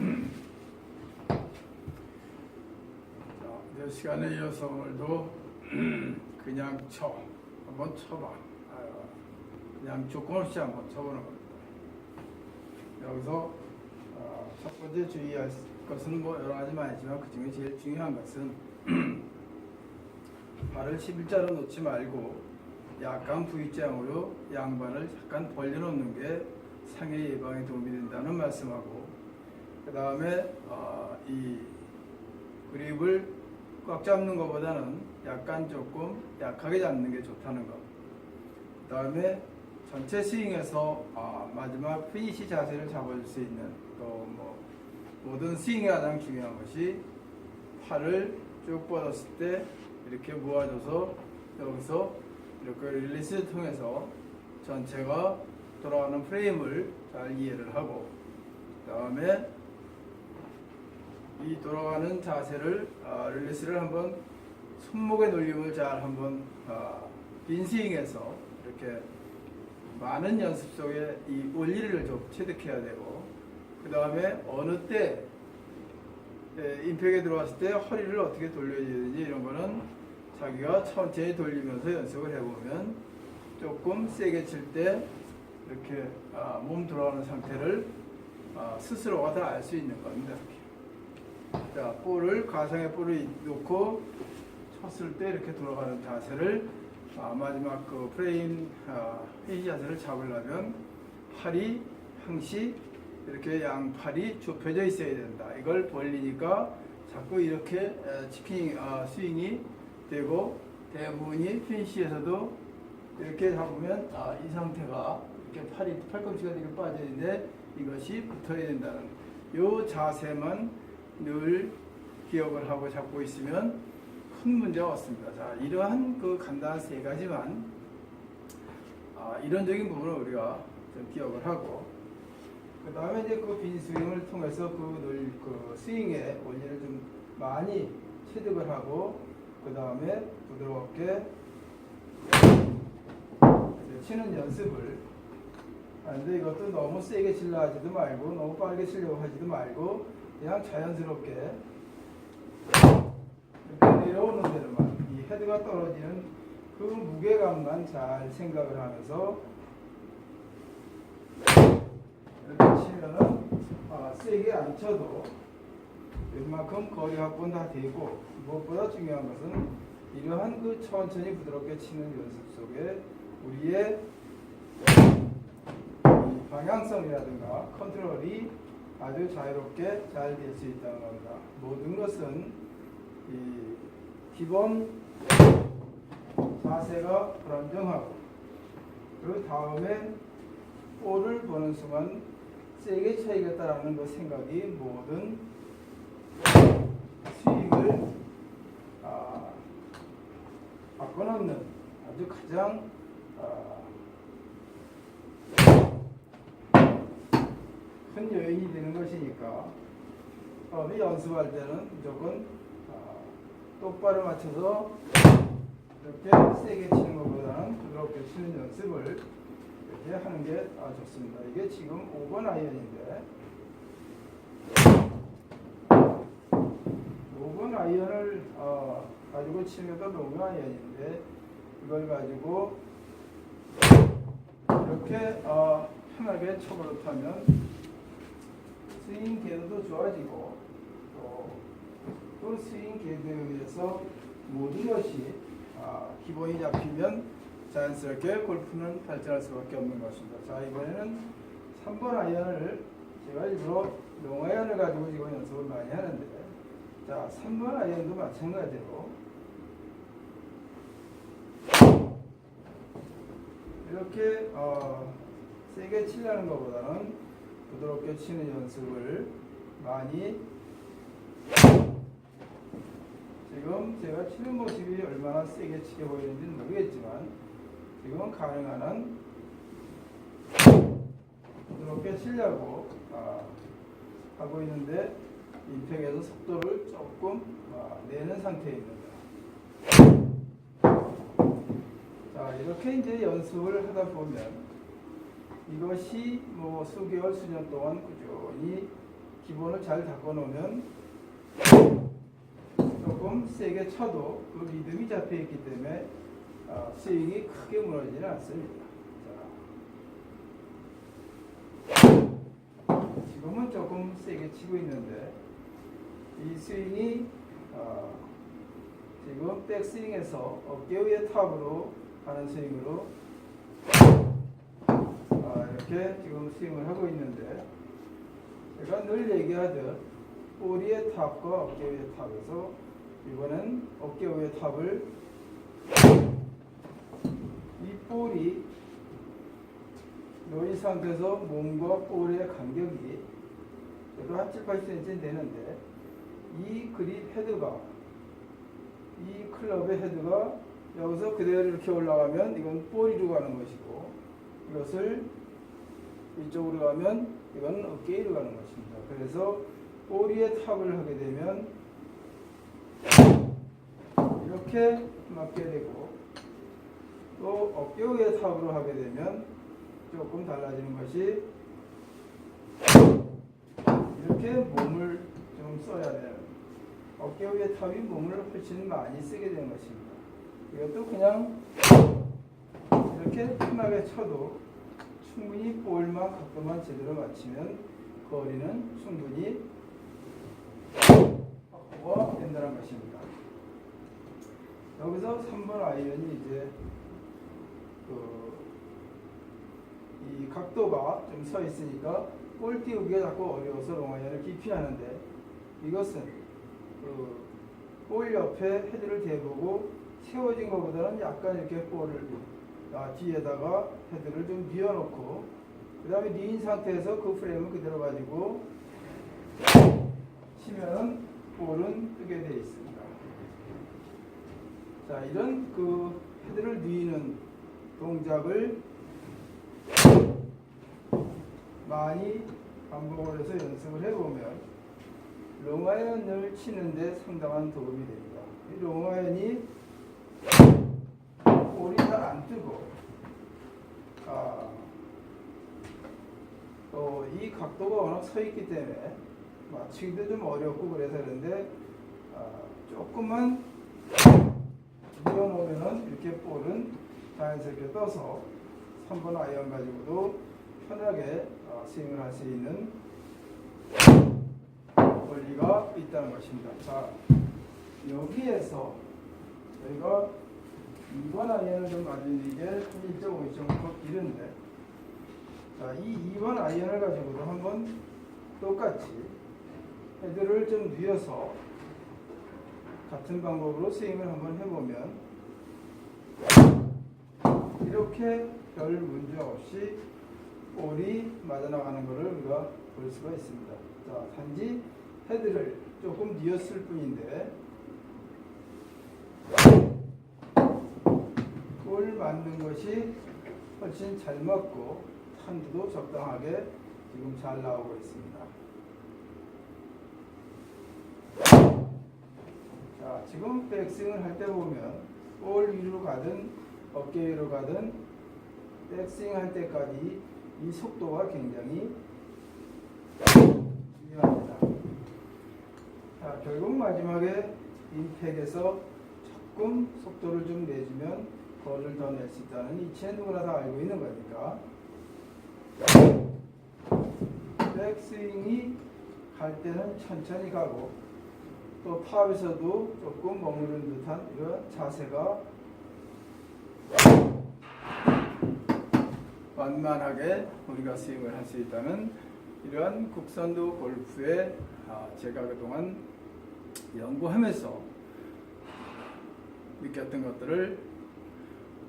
자, 이제 시간에 이어서 오늘도 그냥 쳐 한번 쳐봐. 그냥 조건 없이 한번 쳐보는 겁니다. 여기서 어, 첫 번째 주의할 것은 뭐 여러 가지 많지만 그 중에 제일 중요한 것은 발을 11자로 놓지 말고 약간 V자형으로 양발을 약간 벌려놓는 게 상해 예방에 도움이 된다는 말씀하고 그 다음에 어, 이 그립을 꽉 잡는 것보다는 약간 조금 약하게 잡는 게 좋다는 것. 그 다음에 전체 스윙에서 아, 마지막 피니시 자세를 잡아줄 수 있는 또 뭐 모든 스윙에 가장 중요한 것이 팔을 쭉 뻗었을 때 이렇게 모아줘서 여기서 이렇게 릴리스를 통해서 전체가 돌아가는 프레임을 잘 이해를 하고 그 다음에 이 돌아가는 자세를 아, 릴리스를 한번 손목의 놀림을 잘 한번 아, 빈스윙에서 이렇게 많은 연습 속에 이 원리를 좀 체득해야 되고 그 다음에 어느 때 에, 임팩에 들어왔을 때 허리를 어떻게 돌려야 되는지 이런 거는 자기가 천천히 돌리면서 연습을 해보면 조금 세게 칠 때 이렇게 아, 몸 돌아가는 상태를 아, 스스로가 다 알 수 있는 겁니다. 자, 볼을 가상의 볼을 놓고 쳤을 때 이렇게 돌아가는 자세를 아, 마지막 그 프레임 아, 회의 자세를 잡으려면 팔이 항시 이렇게 양팔이 좁혀져 있어야 된다. 이걸 벌리니까 자꾸 이렇게 에, 치킨 아, 스윙이 되고 대부분이 피니시에서도 이렇게 잡으면 아, 이 상태가 이렇게 팔이 팔꿈치가 되게 빠져 있는데 이것이 붙어야 된다는 요 자세만 늘 기억을 하고 잡고 있으면 큰 문제가 없습니다. 자, 이러한 그 간단한 세 가지만 아, 이론적인 부분을 우리가 좀 기억을 하고 그 다음에 이제 그 빈 스윙을 통해서 그, 늘, 그 스윙의 원리를 좀 많이 체득을 하고 그 다음에 부드럽게 치는 연습을 하는데 이것도 너무 세게 칠려 하지도 말고 너무 빠르게 치려고 하지도 말고 그냥 자연스럽게 이렇게 내려오는 데로만 이 헤드가 떨어지는 그 무게감만 잘 생각을 하면서 이렇게 치면은 아, 세게 안 쳐도 웬만큼 거리 확보는 다 되고 무엇보다 중요한 것은 이러한 그 천천히 부드럽게 치는 연습 속에 우리의 이 방향성이라든가 컨트롤이 아주 자유롭게 잘 될 수 있다는 겁니다. 모든 것은 이 기본 자세가 불안정하고 그 다음에 볼을 보는 순간 세게 쳐야겠다라는 그 생각이 모든 스윙을 아, 바꿔놓는 아주 가장 아, 큰 요인이 되는 것이니까 처음에 연습할 때는 무조건 아, 똑바로 맞춰서 이렇게 세게 치는 것보다는 부드럽게 치는 연습을 이렇게 하는 게 아, 좋습니다. 이게 지금 5번 아이언인데 5번 아이언을 어, 가지고 치는 것도 농구 아이언인데 이걸 가지고 이렇게 어, 편하게 쳐버릇하면 스윙 궤도도 좋아지고 또, 또 스윙 궤도에 의해서 모든 것이 아, 기본이 잡히면 자연스럽게 골프는 발전할 수밖에 없는 것입니다. 자 이번에는 3번 아이언을 제가 일부러 롱 아이언을 가지고 지금 연습을 많이 하는데 자 3번 아이언도 마찬가지로 이렇게 어, 세게 치려는 것보다는 부드럽게 치는 연습을 많이 지금 제가 치는 모습이 얼마나 세게 치게 보이는지는 모르겠지만 지금은 가능한 한 부드럽게 치려고 아, 하고 있는데 임팩에서 속도를 조금 아, 내는 상태입니다. 자 이렇게 이제 연습을 하다 보면 이것이 뭐 수개월 수년 동안 꾸준히 기본을 잘 닦아 놓으면 조금 세게 쳐도 그 리듬이 잡혀 있기 때문에 아, 스윙이 크게 무너지지는 않습니다. 자, 지금은 조금 세게 치고 있는데 이 스윙이 아, 지금 백스윙에서 어깨 위의 탑으로 하는 스윙으로 아, 이렇게 지금 스윙을 하고 있는데 제가 늘 얘기하듯 꼬리의 탑과 어깨 위의 탑에서 이번엔 어깨 위의 탑을 이 볼이 놓인 상태에서 몸과 볼의 간격이 그래도 한 7, 80cm 되는데 이 그립 헤드가 이 클럽의 헤드가 여기서 그대로 이렇게 올라가면 이건 볼이로 가는 것이고 이것을 이쪽으로 가면 이건 어깨로 가는 것입니다. 그래서 꼬리에 탑을 하게 되면 이렇게 맞게 되고 또 어깨 위에 탑으로 하게 되면 조금 달라지는 것이 이렇게 몸을 좀 써야 돼요. 어깨 위에 탑이 몸을 훨씬 많이 쓰게 되는 것입니다. 이것도 그냥 이렇게 편하게 쳐도 충분히 볼만 각도만 제대로 맞추면 거리는 충분히 확보가 된다는 것입니다. 여기서 3번 아이언이 이제 그 이 각도가 좀 서 있으니까 볼 띄우기가 자꾸 어려워서 롱아이언을 깊이 하는데 이것은 그 볼 옆에 헤드를 대보고 세워진 것보다는 약간 이렇게 볼을 아, 뒤에다가 헤드를 좀 뉘어놓고 그 다음에 뉘인 상태에서 그 프레임을 그대로 가지고 치면은 볼은 뜨게 되어 있습니다. 자 이런 그 헤드를 뉘는 동작을 많이 반복을 해서 연습을 해보면 롱아이언을 치는데 상당한 도움이 됩니다. 이 롱아이언이 볼이 잘 안 뜨고 아, 또이 각도가 워낙 서 있기 때문에 맞추기도 좀 어렵고 그래서 그런데 아, 조금만 밀어놓으면 이렇게 볼은 자연스럽게 떠서 3번 아이언 가지고도 편하게 어, 스윙을 할 수 있는 원리가 있다는 것입니다. 자, 여기에서 저희가 2번 아이언을 좀 가지는 게 1.5, 2.5 길은데 자, 이 2번 아이언을 가지고도 한번 똑같이 헤드를 좀 뉘어서 같은 방법으로 스윙을 한번 해보면 이렇게 별 문제 없이 볼이 맞아나가는 것을 우리가 볼 수가 있습니다. 자, 단지 헤드를 조금 뉘었을 뿐인데 볼 맞는 것이 훨씬 잘 맞고 탄두도 적당하게 지금 잘 나오고 있습니다. 자, 지금 백스윙을 할 때 보면 볼 위로 가든 어깨 위로 가든 백스윙 할 때까지 이 속도가 굉장히 중요합니다. 자, 결국 마지막에 임팩에서 조금 속도를 좀 내주면 거리를 더 낼 수 있다는 이치는 누구나 다 알고 있는 거니까. 백스윙이 갈 때는 천천히 가고 또 탑에서도 조금 머무르는 듯한 이런 자세가 완만하게 우리가 스윙을 할 수 있다는 이러한 국선도 골프에 아, 제가 그동안 연구하면서 느꼈던 것들을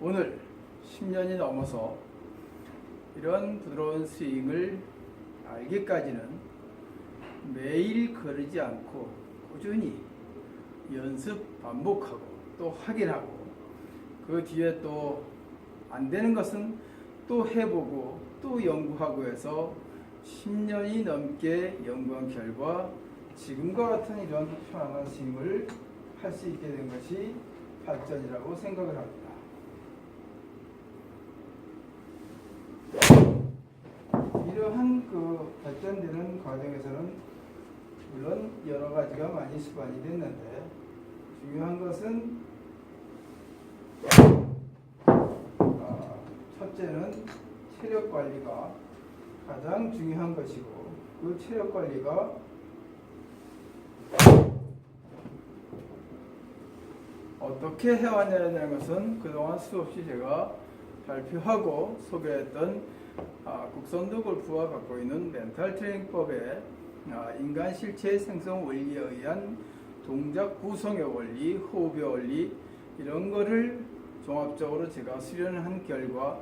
오늘 10년이 넘어서 이런 부드러운 스윙을 알기까지는 매일 거르지 않고 꾸준히 연습 반복하고 또 확인하고 그 뒤에 또 안 되는 것은 또 해보고 또 연구하고 해서 10년이 넘게 연구한 결과 지금과 같은 이런 편안한 스윙을 할 수 있게 된 것이 발전이라고 생각을 합니다. 이러한 그 발전되는 과정에서는 물론 여러 가지가 많이 수반이 됐는데 중요한 것은 아, 첫째는 체력 관리가 가장 중요한 것이고 그 체력 관리가 어떻게 해왔냐는 것은 그동안 수없이 제가 발표하고 소개했던 아, 국선도 골프가 갖고 있는 멘탈 트레이닝법의 아, 인간 실체 생성 원리에 의한 동작 구성의 원리, 호흡의 원리 이런 거를 종합적으로 제가 수련한 결과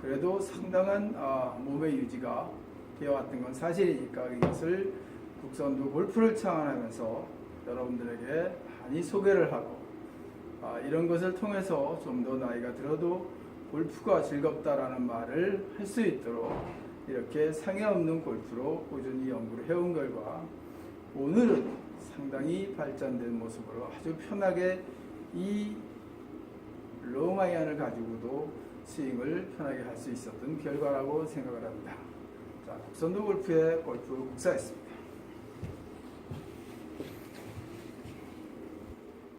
그래도 상당한 아, 몸의 유지가 되어왔던 건 사실이니까 이것을 국선도 골프를 창안하면서 여러분들에게 많이 소개를 하고 아, 이런 것을 통해서 좀 더 나이가 들어도 골프가 즐겁다라는 말을 할 수 있도록 이렇게 상해 없는 골프로 꾸준히 연구를 해온 결과 오늘은 상당히 발전된 모습으로 아주 편하게 이 롱아이언을 가지고도 스윙을 편하게 할 수 있었던 결과라고 생각을 합니다. 자, 국선도 골프의 골프 국사였습니다.